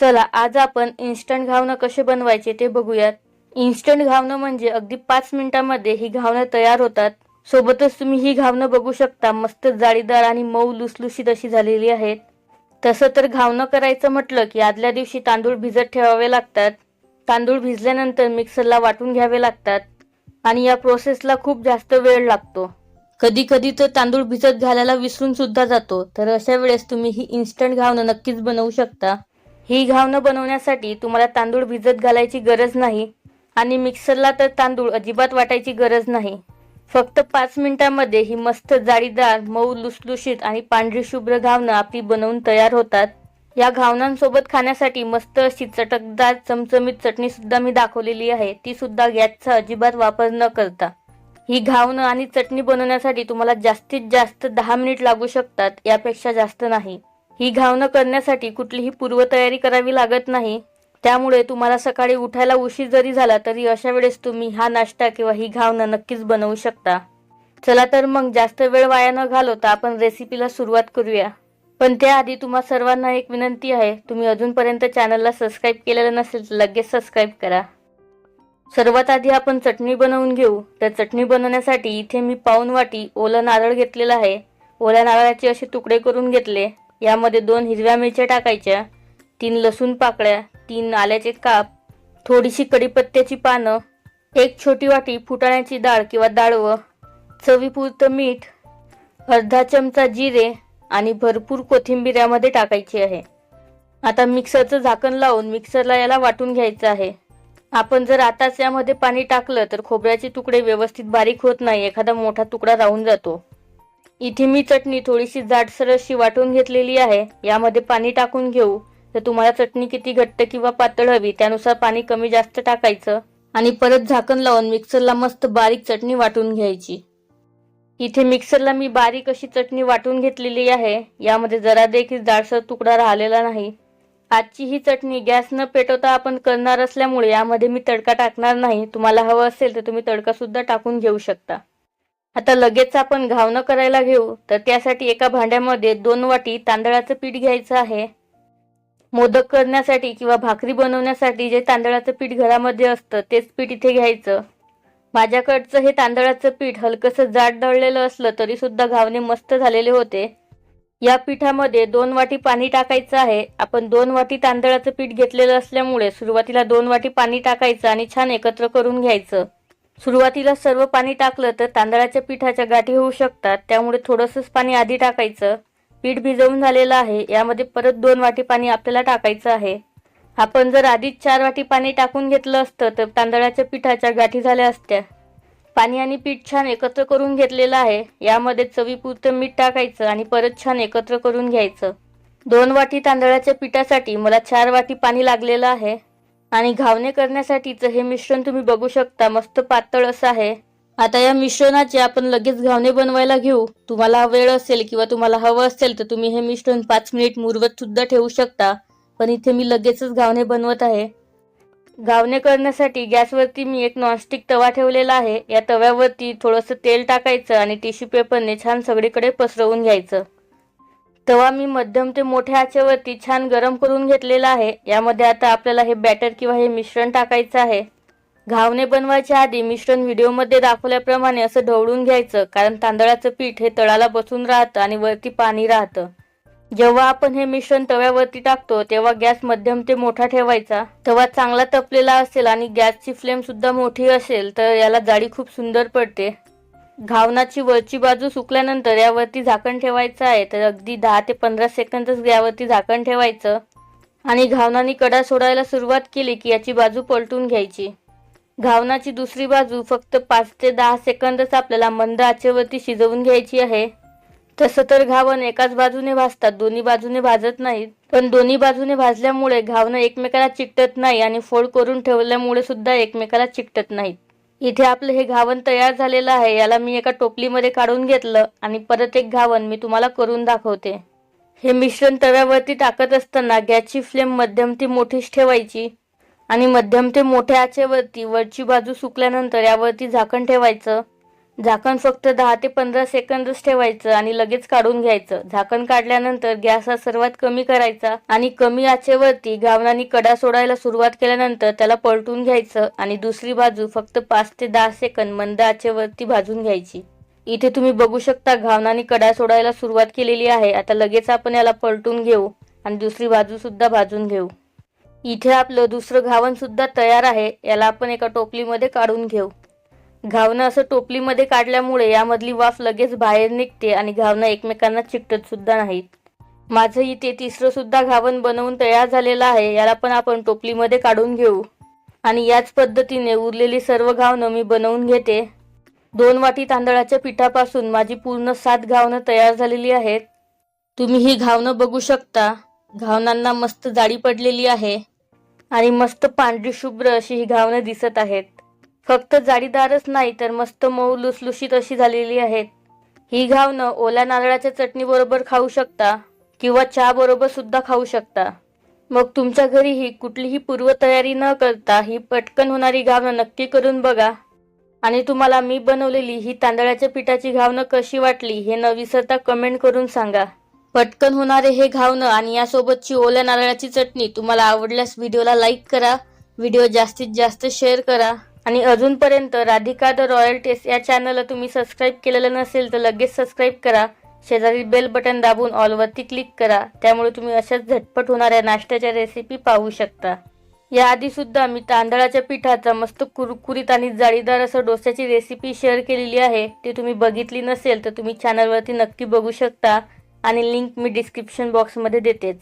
चला आज आपण इन्स्टंट घावणं कसे बनवायचे ते बघूयात. इन्स्टंट घावणं म्हणजे अगदी पाच मिनिटांमध्ये ही घावणं तयार होतात. सोबतच तुम्ही ही घावणं बघू शकता मस्त जाळीदार आणि मऊ लुसलुशीत अशी झालेली आहेत. तसं तर घावणं करायचं म्हटलं की आदल्या दिवशी तांदूळ भिजत ठेवावे लागतात. तांदूळ भिजल्यानंतर मिक्सरला वाटून घ्यावे लागतात. आणि या प्रोसेसला खूप जास्त वेळ लागतो. कधी कधी तर तांदूळ भिजत घालायला विसरून सुद्धा जातो. तर अशा वेळेस तुम्ही ही इन्स्टंट घावणं नक्कीच बनवू शकता. ही घावणं बनवण्यासाठी तुम्हाला तांदूळ भिजत घालायची गरज नाही आणि मिक्सरला तर तांदूळ अजिबात वाटायची गरज नाही. फक्त पाच मिनिटांमध्ये ही मस्त जाळीदार मऊ लुसलुशीत आणि पांढरी शुभ्र घावणं आपली बनवून तयार होतात. या घावणांसोबत खाण्यासाठी मस्त अशी चटकदार चमचमीत चटणी सुद्धा मी दाखवलेली आहे. ती सुद्धा गॅसचा अजिबात वापर न करता. ही घावणं आणि चटणी बनवण्यासाठी तुम्हाला जास्तीत जास्त दहा मिनिट लागू शकतात यापेक्षा जास्त नाही. ही घावणं करण्यासाठी कुठलीही पूर्वतयारी करावी लागत नाही. त्यामुळे तुम्हाला सकाळी उठायला उशीर जरी झाला तरी अशा वेळेस तुम्ही हा नाश्ता किंवा ही घावणं नक्कीच बनवू शकता. चला तर मग जास्त वेळ वाया न घालवता आपण रेसिपीला सुरुवात करूया. पण त्याआधी तुम्हा सर्वांना एक विनंती आहे. तुम्ही अजूनपर्यंत चॅनलला सबस्क्राईब केलेलं नसेल तर लगेच सबस्क्राईब करा. सर्वात आधी आपण चटणी बनवून घेऊ. तर चटणी बनवण्यासाठी इथे मी पाऊन वाटी ओलं नारळ घेतलेलं आहे. ओल्या नारळाचे असे तुकडे करून घेतले. यामध्ये दोन हिरव्या मिरच्या टाकायच्या तीन लसूण पाकळ्या तीन आल्याचे काप थोडीशी कढीपत्त्याची पानं एक छोटी वाटी फुटाण्याची डाळ किंवा डाळवं चवीपुरतं मीठ अर्धा चमचा जिरे आणि भरपूर कोथिंबीर यामध्ये टाकायची आहे. आता मिक्सरचं झाकण लावून मिक्सरला याला वाटून घ्यायचं आहे. आपण जर आताच यामध्ये पाणी टाकलं तर खोबऱ्याचे तुकडे व्यवस्थित बारीक होत नाही एखादा मोठा तुकडा राहून जातो. इथे मी चटणी थोडीशी जाडसर अशी वाटून घेतलेली आहे. यामध्ये पाणी टाकून घेऊ. तर तुम्हाला चटणी किती घट्ट किंवा पातळ हवी त्यानुसार पाणी कमी जास्त टाकायचं. आणि परत झाकण लावून मिक्सरला मस्त बारीक चटणी वाटून घ्यायची. इथे मिक्सरला मी बारीक अशी चटणी वाटून घेतलेली आहे. यामध्ये जरा देखील जाडसर तुकडा राहिलेला नाही. आजची ही चटणी गॅस न पेटवता आपण करणार असल्यामुळे यामध्ये मी तडका टाकणार नाही. तुम्हाला हवं असेल तर तुम्ही तडका सुद्धा टाकून घेऊ शकता. आता लगेच आपण घावणं करायला घेऊ. तर त्यासाठी एका भांड्यामध्ये दोन वाटी तांदळाचं पीठ घ्यायचं आहे. मोदक करण्यासाठी किंवा भाकरी बनवण्यासाठी जे तांदळाचं पीठ घरामध्ये असतं तेच पीठ इथे घ्यायचं. माझ्याकडचं हे तांदळाचं पीठ हलकंसं जाड दळलेलं असलं तरी सुद्धा घावणे मस्त झालेले होते. या पिठामध्ये दोन वाटी पाणी टाकायचं आहे. आपण दोन वाटी तांदळाचं पीठ घेतलेलं असल्यामुळे सुरुवातीला दोन वाटी पाणी टाकायचं आणि छान एकत्र करून घ्यायचं. सुरुवातीला सर्व पाणी टाकलं तर तांदळाच्या पिठाच्या गाठी होऊ शकतात. त्यामुळे थोडंसंच पाणी आधी टाकायचं. पीठ भिजवून झालेलं आहे. यामध्ये परत दोन वाटी पाणी आपल्याला टाकायचं आहे. आपण जर आधीच चार वाटी पाणी टाकून घेतलं असतं तर तांदळाच्या पिठाच्या गाठी झाल्या असत्या. पाणी आणि पीठ छान एकत्र करून घेतलेलं आहे. यामध्ये चवीपुरतं मीठ टाकायचं आणि परत छान एकत्र करून घ्यायचं. दोन वाटी तांदळाच्या पिठासाठी मला चार वाटी पाणी लागलेलं आहे. आणि घावणे करण्यासाठीचं हे मिश्रण तुम्ही बघू शकता. मस्त पातळ असं आहे. आता या मिश्रणाचे आपण लगेच घावणे बनवायला घेऊ. तुम्हाला वेळ असेल किंवा तुम्हाला हवं असेल तर तुम्ही हे मिश्रण पाच मिनिट मुरवत सुद्धा ठेवू शकता. पण इथे मी लगेचच घावणे बनवत आहे. घावणे करण्यासाठी गॅसवरती मी एक नॉनस्टिक तवा ठेवलेला आहे. या तव्यावरती थोडंसं तेल टाकायचं आणि टिश्यू पेपरने छान सगळीकडे पसरवून घ्यायचं. तवा मी मध्यम ते मोठ्या आचेवरती छान गरम करून घेतलेला आहे. यामध्ये आता आपल्याला हे बॅटर किंवा हे मिश्रण टाकायचं आहे. घावणे बनवायच्या आधी मिश्रण व्हिडिओमध्ये दाखवल्याप्रमाणे असं ढवळून घ्यायचं कारण तांदळाचं पीठ हे तळाला बसून राहतं आणि वरती पाणी राहतं. जेव्हा आपण हे मिश्रण तव्यावरती टाकतो तेव्हा गॅस मध्यम ते मोठा ठेवायचा. तवा चांगला तपलेला असेल आणि गॅसची फ्लेम सुद्धा मोठी असेल तर याला जाळी खूप सुंदर पडते. घावनाची वरची बाजू सुकल्यानंतर यावरती झाकण ठेवायचं आहे. तर अगदी दहा ते पंधरा सेकंदच यावरती झाकण ठेवायचं. आणि घावनाने कडा सोडायला सुरुवात केली की याची बाजू पलटून घ्यायची. घावनाची दुसरी बाजू फक्त पाच ते दहा सेकंदच आपल्याला मंद आचेवरती शिजवून घ्यायची आहे. तसं तर घावन एकाच बाजूने भाजतात दोन्ही बाजूने भाजत नाहीत. पण दोन्ही बाजूने भाजल्यामुळे घावणं एकमेकाला चिकटत नाही आणि फोड करून ठेवल्यामुळे सुद्धा एकमेकाला चिकटत नाहीत. इथे आपलं हे घावन तयार झालेलं आहे याला मी एका टोपलीमध्ये काढून घेतलं आणि परत एक घावन मी तुम्हाला करून दाखवते. हे मिश्रण तव्यावरती टाकत असताना गॅसची फ्लेम मध्यम ती मोठीच ठेवायची आणि मध्यम ते मोठ्या आचेवरती वरची बाजू सुकल्यानंतर यावरती झाकण ठेवायचं. झाकण फक्त दहा ते पंधरा सेकंदच ठेवायचं आणि लगेच काढून घ्यायचं. झाकण काढल्यानंतर गॅस हा सर्वात कमी करायचा आणि कमी आचेवरती घावनानी कडा सोडायला सुरुवात केल्यानंतर त्याला पलटून घ्यायचं आणि दुसरी बाजू फक्त पाच ते दहा सेकंद मंद आचेवरती भाजून घ्यायची. इथे तुम्ही बघू शकता घावनानी कडा सोडायला सुरुवात केलेली आहे. आता लगेच आपण याला पलटून घेऊ आणि दुसरी बाजू सुद्धा भाजून घेऊ. इथे आपलं दुसरं घावन सुद्धा तयार आहे. याला आपण एका टोपलीमध्ये काढून घेऊ. घावणं असं टोपलीमध्ये काढल्यामुळे यामधली वाफ लगेच बाहेर निघते आणि घावणं एकमेकांना चिकटत सुद्धा नाहीत. माझं इथे तिसरं सुद्धा घावन बनवून तयार झालेलं आहे याला पण आपण टोपलीमध्ये काढून घेऊ. आणि याच पद्धतीने उरलेली सर्व घावणं मी बनवून घेते. दोन वाटी तांदळाच्या पिठापासून माझी पूर्ण सात घावणं तयार झालेली आहेत. तुम्ही ही घावणं बघू शकता. घावनांना मस्त जाळी पडलेली आहे. आणि मस्त पांढरी शुभ्र अशी ही घावणं दिसत आहेत. फक्त जाडीदारच नाही तर मस्त मऊ लुसलुशीत अशी झालेली आहेत. ही घावणं ओल्या नारळाच्या चटणीबरोबर खाऊ शकता किंवा चहा बरोबर सुद्धा खाऊ शकता. मग तुमच्या घरीही कुठलीही पूर्वतयारी न करता ही पटकन होणारी घावणं नक्की करून बघा. आणि तुम्हाला मी बनवलेली ही तांदळाच्या पिठाची घावणं कशी वाटली हे न विसरता कमेंट करून सांगा. पटकन होणारे हे घावणं आणि यासोबतची ओल्या नारळाची चटणी तुम्हाला आवडल्यास व्हिडिओला लाईक करा. व्हिडिओ जास्तीत जास्त शेअर करा. आणि अजूनपर्यंत राधिका द रॉयल टेस्ट या चॅनलला तुम्ही सबस्क्राईब केलेलं नसेल तर लगेच सबस्क्राईब करा. शेजारी बेल बटन दाबून ऑलवरती क्लिक करा. त्यामुळे तुम्ही अशाच झटपट होणाऱ्या नाश्त्याच्या रेसिपी पाहू शकता. याआधी सुद्धा मी तांदळाच्या पिठाचा मस्त कुरकुरीत आणि जाळीदार असं डोस्याची रेसिपी शेअर केलेली आहे. ती तुम्ही बघितली नसेल तर तुम्ही चॅनलवरती नक्की बघू शकता. आणि लिंक मी डिस्क्रिप्शन बॉक्समध्ये देतेच.